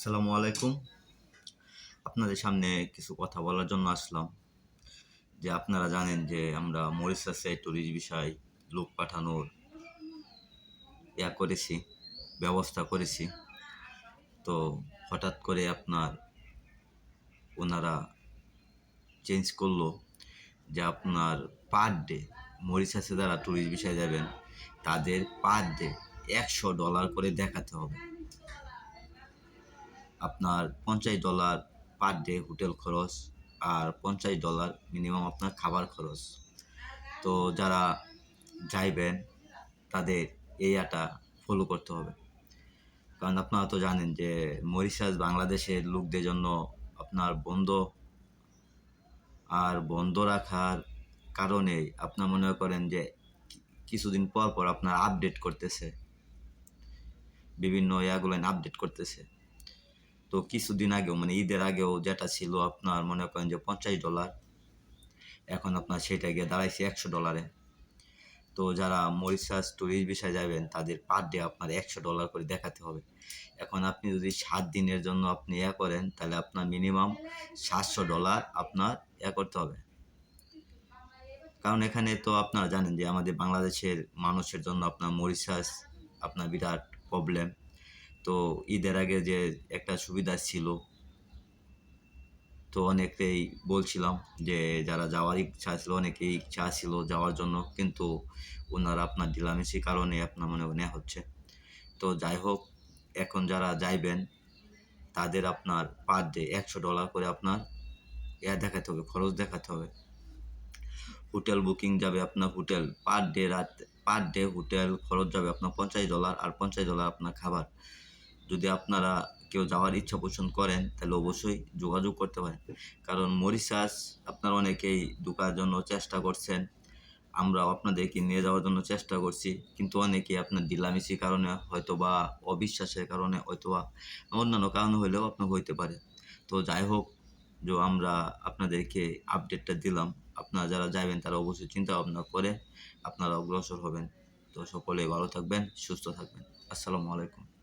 আসসালামু আলাইকুম। আপনাদের সামনে কিছু কথা বলার জন্য আসলাম। যে আপনারা জানেন যে আমরা মরিশাসে ট্যুরিস্ট বিষয় লোক পাঠানোর ইয়া করেছি, ব্যবস্থা করেছি। তো হঠাৎ করে আপনার ওনারা চেঞ্জ করল যে আপনার পার ডে মরিশাসে যারা ট্যুরিস্ট বিষয়ে যাবেন, তাদের পার ডে একশো ডলার করে দেখাতে হবে। আপনার পঞ্চাশ ডলার পার ডে হোটেল খরচ আর পঞ্চাশ ডলার মিনিমাম আপনার খাবার খরচ। তো যারা যাইবেন, তাদের এই আটা ফলো করতে হবে। কারণ আপনারা তো জানেন যে মরিশাস বাংলাদেশের লোকদের জন্য আপনার বন্ধ আর বন্ধ রাখার কারণে আপনার মনে করেন যে কিছুদিন পর পর আপনার আপডেট করতেছে। বিভিন্ন ইয়াগুলো আপডেট করতেছে। তো কিছুদিন আগেও মানে ঈদের আগেও যেটা ছিল আপনার মনে করেন যে পঞ্চাশ ডলার এখন আপনার সেটা গিয়ে দাঁড়াইছে একশো ডলারে তো যারা মরিশাস ট্যুরিস্ট বিষয়ে যাবেন, তাদের পার ডে আপনার একশো ডলার করে দেখাতে হবে। এখন আপনি যদি সাত দিনের জন্য আপনি ইয়া করেন, তাহলে আপনার মিনিমাম সাতশো ডলার আপনার ইয়া করতে হবে। কারণ এখানে তো আপনারা জানেন যে আমাদের বাংলাদেশের মানুষের জন্য আপনার মরিশাস আপনার বিরাট প্রবলেম তো ঈদের আগে যে একটা সুবিধা ছিল, তো অনেকেই বলছিলাম যে যারা যাওয়ার ইচ্ছা ছিল, অনেকেই ইচ্ছা ছিল যাওয়ার জন্য, কিন্তু ওনারা আপনার ঢিলামিশির কারণে আপনার মনে নেওয়া হচ্ছে। তো যাই হোক, এখন যারা যাইবেন, তাদের আপনার পার ডে একশো ডলার করে আপনার ইয়া দেখাতে হবে, খরচ দেখাতে হবে। হোটেল বুকিং যাবে আপনার হোটেল পার ডে রাত পার ডে হোটেল খরচ যাবে আপনার পঞ্চাশ ডলার আর পঞ্চাশ ডলার আপনার খাবার। যদি আপনারা কেউ যাওয়ার ইচ্ছা পোষণ করেন, তাহলে অবশ্যই যোগাযোগ করতে পারেন। কারণ মরিশাস আপনারা অনেকেই ঢোকার জন্য চেষ্টা করছেন। আমরাও আপনাদেরকে নিয়ে যাওয়ার জন্য চেষ্টা করছি। কিন্তু অনেকেই আপনার ডিলামিসির কারণে হয়তো বা অবিশ্বাসের কারণে হয়তো বা অন্যান্য কারণ হলেও আপনার হইতে পারে। তো যাই হোক, যে আমরা আপনাদেরকে আপডেটটা দিলাম, আপনারা যারা যাবেন তারা অবশ্যই চিন্তা ভাবনা করে আপনারা অগ্রসর হবেন। তো সকলেই ভালো থাকবেন, সুস্থ থাকবেন। আসসালামু আলাইকুম।